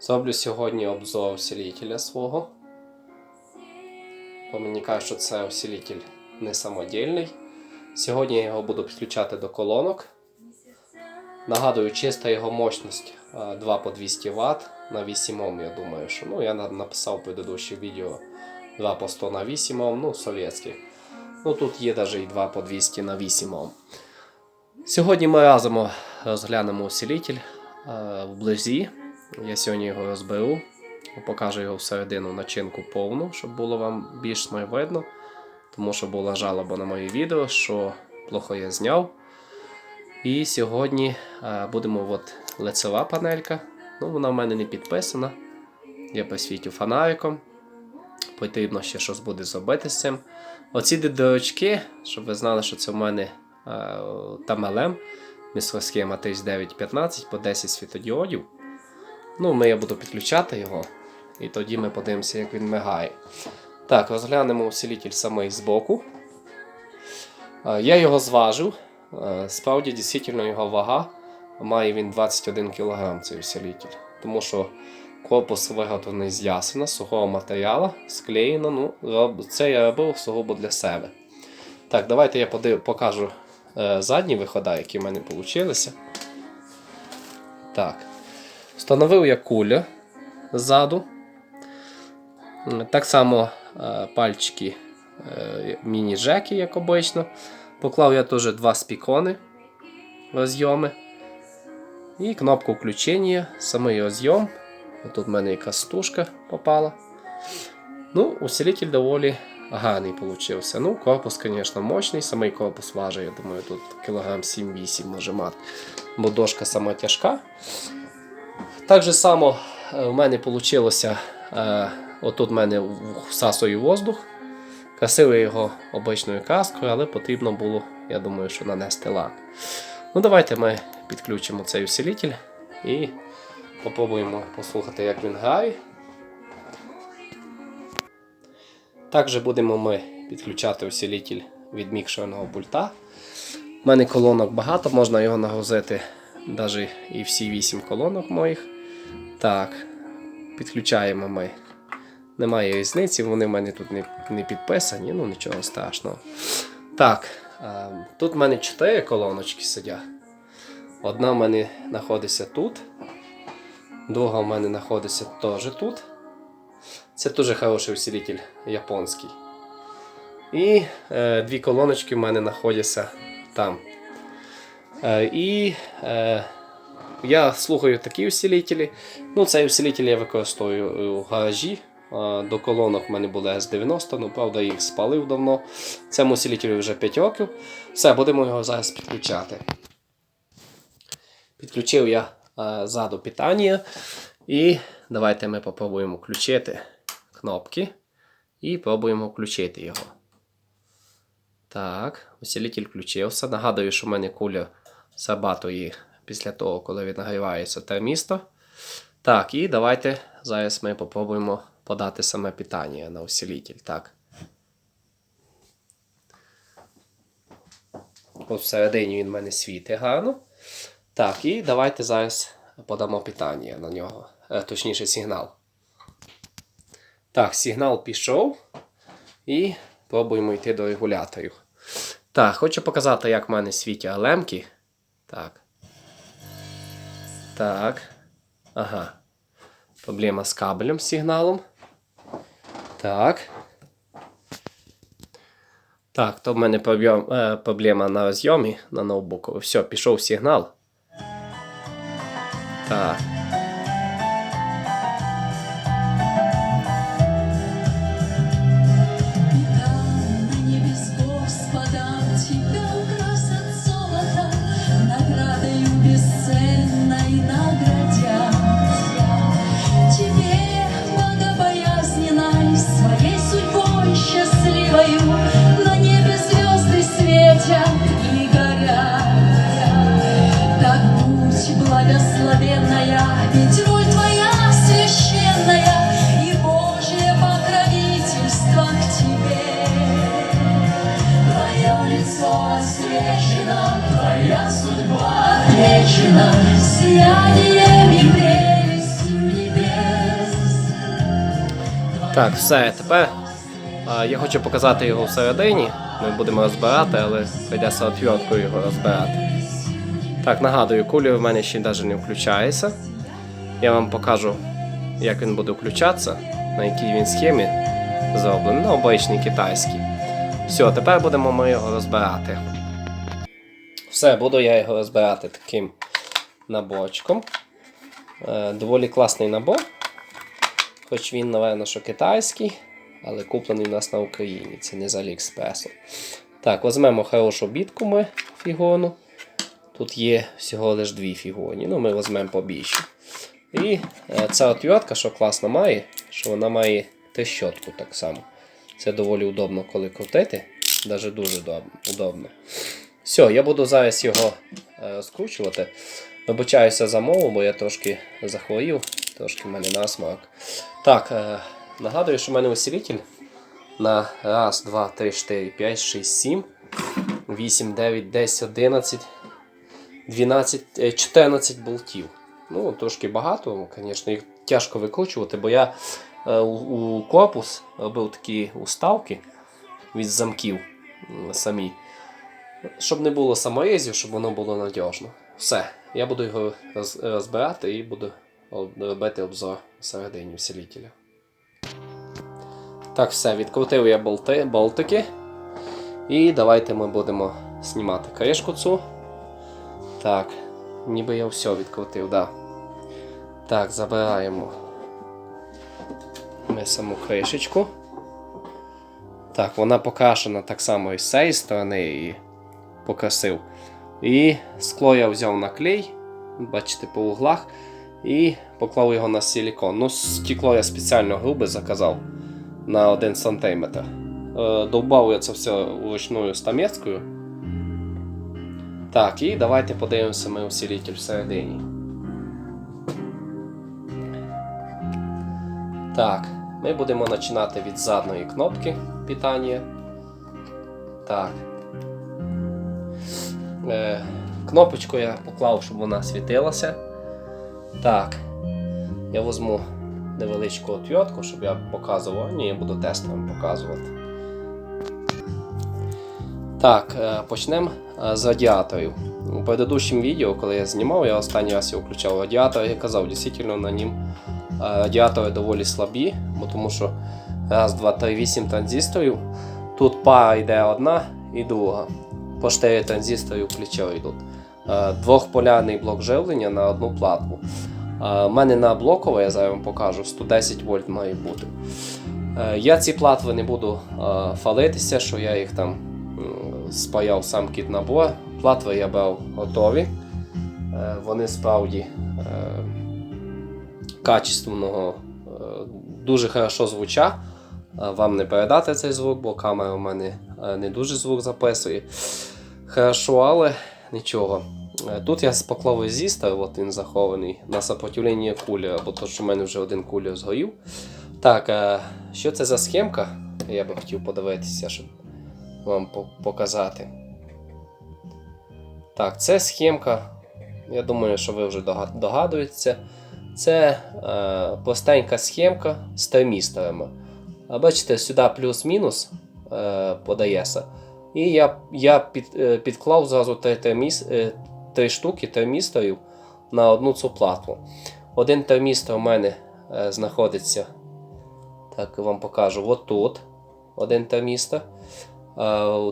Зроблю сьогодні обзор усилителя свого. Бо мені кажуть, що це усилитель не самодільний. Сьогодні я його буду підключати до колонок. Нагадую, чиста його мощність 2 по 200 Вт на 8 Ом, я думаю, що ну, я написав в предыдущих відео 2 по 100 на 8 Ом, ну, совєтських. Ну тут є навіть і 2 по 200 на 8 Ом. Сьогодні ми разом розглянемо усилитель е, вблизі. Я сьогодні його розберу, покажу його всередину начинку повну, щоб було вам більш видно. Тому що була жалоба на моє відео, що плохо я зняв. І сьогодні е, будемо от лицева панелька. Ну, вона в мене не підписана. Я посвітю фонариком. Потрібно ще щось буде зробити з цим. Оці дирочки, щоб ви знали, що це в мене там LM, міськосхема 3915 по 10 світодіодів. Ну, ми я буду підключати його, і тоді ми подивимося, як він мигає. Так, розглянемо усилитель самий збоку. Е, Я його зважив. Е, Справді, дійсно, його вага має він 21 кг цей усилитель. Тому що корпус виготовлений з ясена, сухого матеріалу, склеєно. Ну, це я робив сугубо для себе. Так, давайте я подив, покажу е, задні виходи, які в мене вийшли. Так. Встановив я кулю ззаду. Так само е, пальчики е, міні-жеки, як обично. Поклав я теж два спікони розйоми. І кнопку включення, самий розйом. Тут в мене якась стужка попала. Ну, усилитель доволі гарний получився. Ну, корпус, звісно, мощний, самий корпус важить, я думаю, тут кілограм 7-8 може мати. Бо дошка сама тяжка. Так же само е, в мене вийшло, е, отут в мене всасує воздух. Красив його обичною каскою, але потрібно було, я думаю, що нанести лак. Ну, давайте ми підключимо цей усилитель і попробуємо послухати, як він грає. Також будемо ми підключати усилитель від мікшерного пульта. У мене колонок багато, можна його нагрузити навіть і всі 8 колонок моїх. Так, підключаємо ми. Немає різниці, вони в мене тут не, не підписані, ну нічого страшного. Так, е, тут в мене 4 колоночки сидять. Одна в мене знаходиться тут, друга в мене знаходиться теж тут. Це дуже хороший усилитель японський. І е, дві колоночки в мене знаходяться там. Е, і е, я слухаю такі усилителі. Ну, цей усилитель я використовую у гаражі. До колонок в мене були S90, ну правда їх спалив давно. Цьому усилителю вже 5 років. Все, будемо його зараз підключати. Підключив я ззаду питання. І давайте ми попробуємо включити кнопки. І пробуємо включити його. Так, усилитель включився. Нагадую, що в мене куля сабатує після того, коли він нагрівається термісто. Так, і давайте зараз ми попробуємо подати саме питання на усилитель. Так. От всередині він в мене світить гарно. Так, і давайте зараз подамо питання на нього, е, точніше сигнал. Так, сигнал пішов. І пробуємо йти до регуляторів. Так, хочу показати, як в мене світять лемки. Так. Так. Ага. Проблема з кабелем, з сигналом. Так. Так, то в мене е, проблема на розйомі на ноутбуку. Все, пішов сигнал. Так. Так, все, тепер а, я хочу показати його всередині. Ми будемо розбирати, але прийдеться отвірткою його розбирати. Так, нагадую, кулер в мене ще навіть не включається. Я вам покажу, як він буде включатися, на якій він схемі зроблений, ну, обичний китайський. Все, тепер будемо ми його розбирати. Все, буду я його розбирати таким наборчиком. Е, доволі класний набор. Хоч він, напевно, що китайський, але куплений у нас на Україні, це не з Аліекспресу. Так, візьмемо хорошу бітку ми фігону. Тут є всього лише дві фігоні, ну ми візьмемо побільше. І е, ця отвертка, що класно має, що вона має трещотку так само. Це доволі удобно, коли крутити. Навіть дуже доб- удобно. Все, я буду зараз його е, розкручувати. Вибачаюся за мову, бо я трошки захворів, трошки в мене насморок. Так, е, нагадую, що в мене усилитель на 1, 2, 3, 4, 5, 6, 7, 8, 9, 10, 11, 12, е, 14 болтів. Ну, трошки багато, звісно, їх тяжко викручувати, бо я е, у корпус робив такі уставки від замків самі. Щоб не було саморезів, щоб воно було надіжно. Все, я буду його роз- розбирати і буду робити обзор всередині усилителя. Так, все, відкрутив я болти, болтики. І давайте ми будемо знімати кришку цю. Так, ніби я все відкрутив, да. Так, забираємо ми саму кришечку. Так, вона покрашена так само і з цієї сторони і покрасив. І скло я взяв на клей, бачите, по углах, і поклав його на силікон. Ну, стекло я спеціально грубе заказав на 1 см. Е, Довбав я це все вручною стаметкою. Так, і давайте подивимося ми усилитель всередині. Так, ми будемо починати від задної кнопки питання. Так. Е, кнопочку я поклав, щоб вона світилася. Так. Я візьму невеличку отвертку, щоб я показував. Ні, я буду тестом показувати. Так, е, почнемо е, з радіаторів. У предыдущому відео, коли я знімав, я останній раз я включав радіатор, я казав, дійсно на нім радіатори доволі слабі, бо тому що раз, два, три, вісім транзисторів. Тут пара йде одна і друга. По 4 транзистори в плечо йдуть. Е, Двохполярний блок живлення на одну плату. У мене на блокове, я зараз вам покажу, 110 вольт має бути. Е, Я ці платви не буду е, фалитися, що я їх там спаяв сам кіт набор. Платви я брав готові. Е, Вони справді е, качественного, е, дуже хорошо звучать. Е, Вам не передати цей звук, бо камера у мене е, не дуже звук записує. Хорошо, але нічого. Е, Тут я поклав резистор, от він захований на сопротивлення кулера, бо то, що в мене вже один кулер згорів. Так, е, що це за схемка? Я би хотів подивитися, щоб вам показати. Так, це схемка. Я думаю, що ви вже догадуєтеся. Це е, простенька схемка з термісторами. А бачите, сюди плюс-мінус е, подається. І я, я під, е, підклав зразу три, терміс, е, три штуки термісторів на одну цю плату. Один термістор у мене е, знаходиться. Так, вам покажу от тут. Один термістор.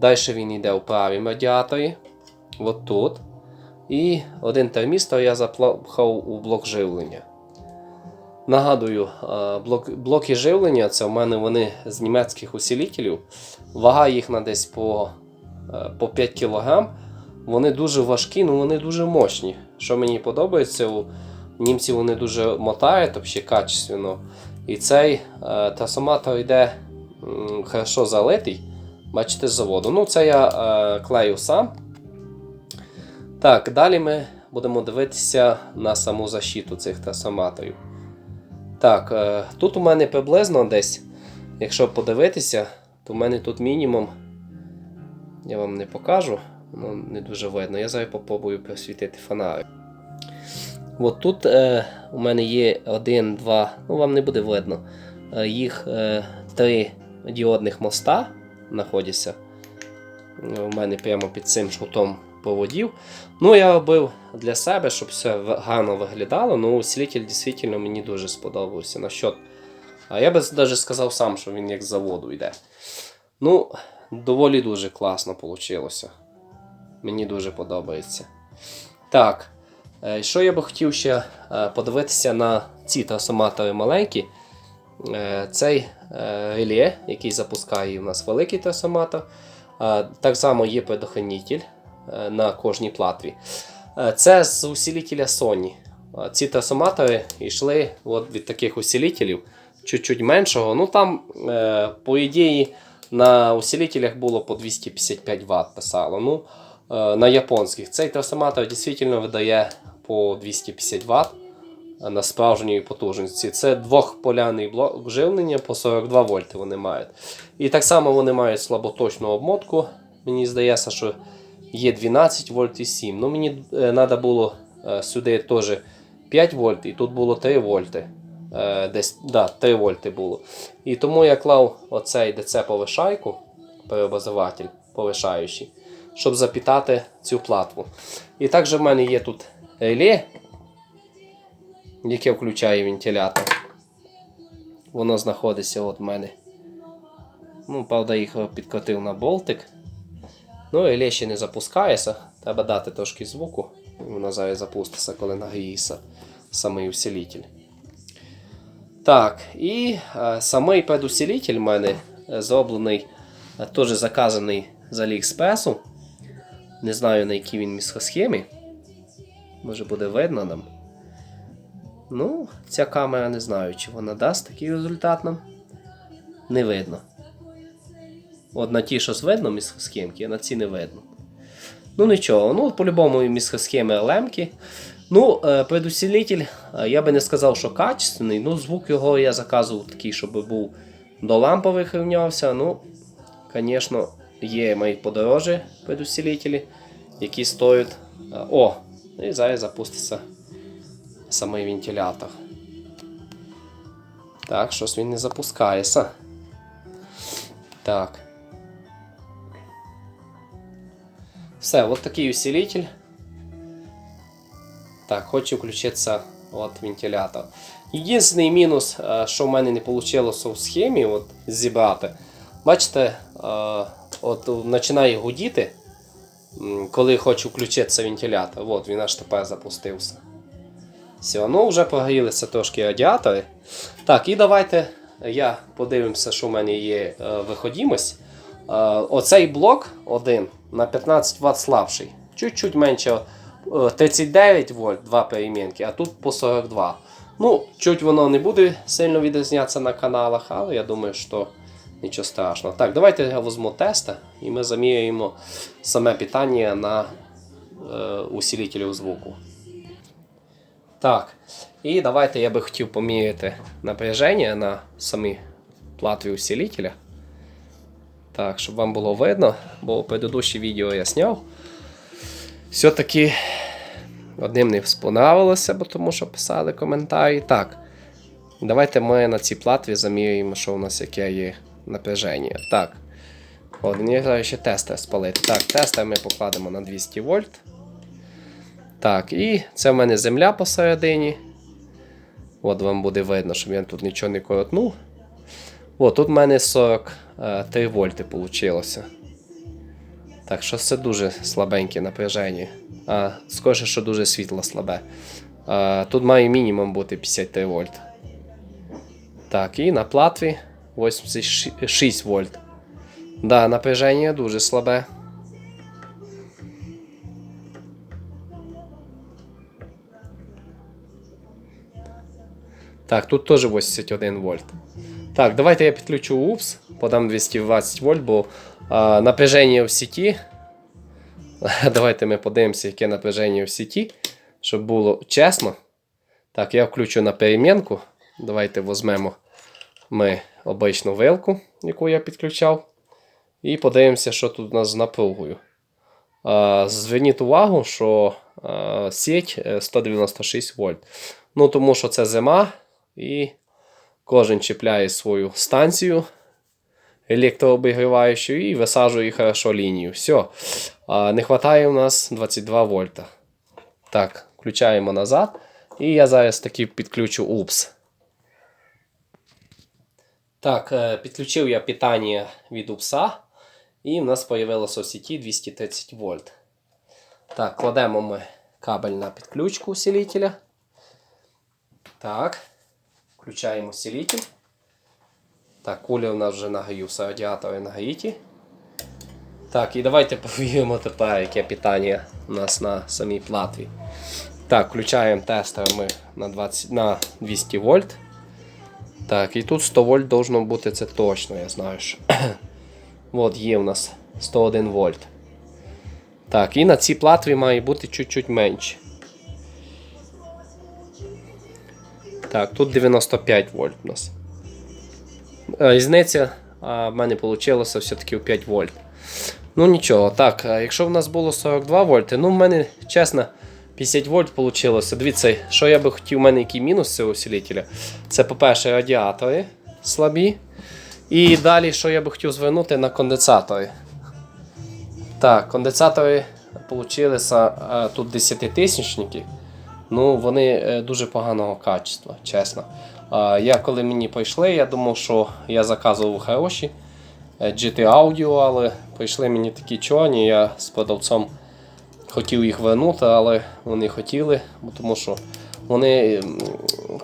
Далі він йде у правій радіаторі. От тут. І один термістор я запхав у блок живлення. Нагадую, е, блок, блоки живлення це в мене вони з німецьких усилителів. Вага їх на десь по, е, по 5 кг. Вони дуже важкі, але вони дуже мощні. Що мені подобається, у німців вони дуже мотають взагалі качественно. І цей е, трансформатор йде хорошо залитий. Бачите, з заводу. Ну, це я клею сам. Так, далі ми будемо дивитися на саму защиту цих трансформаторів. Так, е, тут у мене приблизно десь, якщо подивитися, то в мене тут мінімум. Я вам не покажу, воно не дуже видно. Я зараз попробую просвітити фонарик. От тут е, у мене є один, два, ну вам не буде видно. Е, Їх е, три діодних моста знаходяться у мене прямо під цим шутом проводів. Ну, я робив для себе, щоб все гарно виглядало. Ну, усилитель дійсно мені дуже сподобався. Насчет. Я би навіть сказав сам, що він як з заводу йде. Ну, доволі дуже класно вийшло. Мені дуже подобається. Так. е, Що я би хотів ще е, подивитися на ці трансформатори маленькі. Е, Цей реле, який запускає у нас великий трансформатор. Так само є предохранитель на кожній платві. Е, Це з усилителя Sony. Е, Ці трансформатори йшли от від таких усилителів, чуть-чуть меншого. Ну там, е, по ідеї, на усилителях було по 255 Вт писало. Ну, е, на японських. Цей трансформатор дійсно видає по 250 Вт на справжньої потужності. Це двохполяний блок живлення по 42 вольти вони мають. І так само вони мають слаботочну обмотку. Мені здається, що є 12 вольт і 7. Ну, мені треба було е, сюди теж 5 вольт, і тут було 3 вольти. Е, Десь да, 3 вольти було. І тому я клав оцей ДЦ повишайку, переобразователь повишаючий, щоб запітати цю платву. І також в мене є тут реле, яке включає вентилятор. Воно знаходиться от в мене. Ну, правда, їх підкотив на болтик. Ну, реле ще не запускається. Треба дати трошки звуку. І воно зараз запуститься, коли нагріється самий усилитель. Так, і е, самий предусилитель в мене е, зроблений, е, теж заказаний з Аліекспресу. Не знаю, на якій він місхосхемі. Може буде видно нам. Ну, ця камера не знаю, чи вона дасть такий результат нам. Не видно. От на ті, що видно місхосхемки, а на ці не видно. Ну нічого, ну по-любому місхосхеми лемки. Ну, е, предусилитель, е, я би не сказав, що качественний. Ну, звук його я заказував такий, щоб був до лампових рівнявся. Ну, звісно, є мої подорожі предусилителі, які стоять. е, О! І зараз запуститься самий вентилятор. Так, щось він не запускається. Так. Все, от такий усилитель. Так, хочу включитися от вентилятор. Єдиний мінус, е, що в мене не вийшло в схемі от, зібрати. Бачите, е, от починає гудіти, коли хочу включитися вентилятор. От він аж тепер запустився. Все, ну вже прогрілися трошки радіатори. Так, і давайте я подивимося, що в мене є е, виходімость. Оцей блок один на 15 Вт слабший. Чуть-чуть менше е, 39 вольт, два перемінки, а тут по 42. Ну, чуть воно не буде сильно відрізнятися на каналах, але я думаю, що нічого страшного. Так, давайте я візьму теста і ми заміряємо саме питання на е, усилителів звуку. Так, і давайте я би хотів поміряти напряження на самі платві усилителя. Так, щоб вам було видно, бо предыдущее відео я зняв. Все-таки одним не спонравилося, бо тому що писали коментарі. Так, давайте ми на цій платві замірюємо, що у нас яке є напряження. Так. От, мені зараз ще тестер спалити. Так, тестер ми покладемо на 200 вольт. Так, і це в мене земля посередині. От вам буде видно, щоб я тут нічого не коротнув. От, тут в мене 43 вольти вийшло. Так що це дуже слабеньке напряження. А, скоріше, що дуже світло слабе. А, тут має мінімум бути 53 вольт. Так, і на платві 86 вольт. Да, напряження дуже слабе. Так, тут теж 81 вольт. Так, давайте я підключу УПС, подам 220 вольт, бо а, напряження в сіті. Давайте ми подивимося, яке напряження в сіті, щоб було чесно. Так, я включу на перемінку. Давайте візьмемо ми обичну вилку, яку я підключав. І подивимося, що тут у нас з напругою. А, Зверніть увагу, що а, сіть е, 196 вольт. Ну, тому що це зима, і Кожен чіпляє свою станцію електрообігріваючу і висаджує хорошо лінію. Все. А, не вистачає у нас 22 вольта. Так, включаємо назад. І я зараз таки підключу УПС. Так, е, підключив я питання від УПСа. І в нас з'явилося в сіті 230 вольт. Так, кладемо ми кабель на підключку усилителя. Так. Включаємо усилитель. Так, куля у нас вже на гаюса, радіатори на гаїті. Так, і давайте перевіримо тепер, яке питання у нас на самій платві. Так, включаємо тестер ми на, 20, на 200 вольт. Так, і тут 100 вольт должно бути, це точно, я знаю. що. От є у нас 101 вольт. Так, і на цій платві має бути чуть-чуть менше. Так, тут 95 вольт у нас. Е, Різниця а в мене вийшло все-таки в 5 вольт. Ну нічого, так, а якщо в нас було 42 вольти, ну в мене, чесно, 50 вольт вийшло. Дивіться, що я би хотів, у мене який мінус цього усилителя. Це, по-перше, радіатори слабі. І далі, що я би хотів звернути на конденсатори. Так, конденсатори вийшли тут 10 тисячники. Ну, вони е, дуже поганого качества, чесно. Я коли мені прийшли, я думав, що я заказував хороші е, GT Audio, але прийшли мені такі чорні. Я з продавцом хотів їх вернути, але вони хотіли, тому що вони,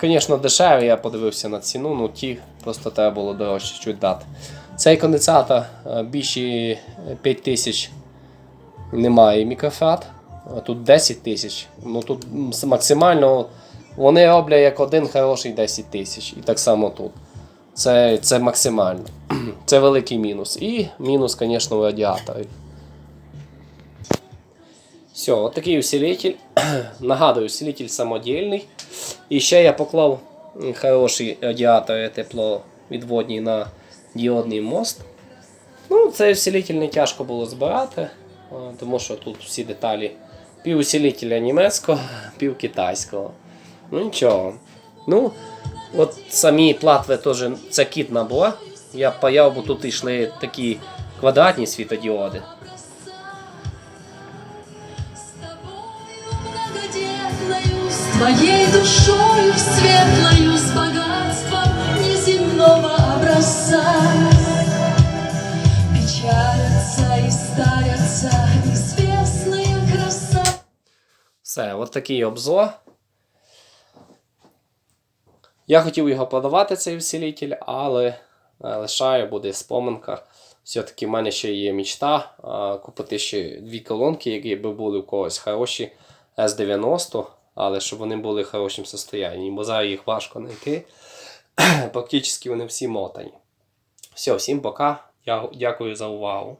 звісно, дешеві, я подивився на ціну, ну ті просто треба було дорожче чуть дати. Цей конденсатор е, більше 5 тисяч немає мікрофат. Тут 10 тисяч. Ну тут максимально вони роблять як один хороший 10 тисяч. І так само тут. Це, це максимально. Це великий мінус. І мінус, звісно, в радіаторі. Все, от такий усилитель. Нагадую, усилитель самодільний. І ще я поклав хороші радіатори тепловідводні на діодний мост. Ну, цей усилитель не тяжко було збирати, тому що тут всі деталі пів усилителя німецького, пів китайського. Ну нічого. Ну, от самі платви теж це кіт набор. Я паяв, бо тут йшли такі квадратні світодіоди. Твоей душою светлою, с богатством неземного образца. Печалятся и старятся известные красавцы. Все, от такий обзор. Я хотів його продавати, цей усилитель, але е, лишаю, буде споминка. Все-таки в мене ще є мічта купити ще дві колонки, які би були у когось хороші S90, але щоб вони були в хорошому стані, бо зараз їх важко знайти. Практично вони всі мотані. Все, всім пока. Я дякую за увагу.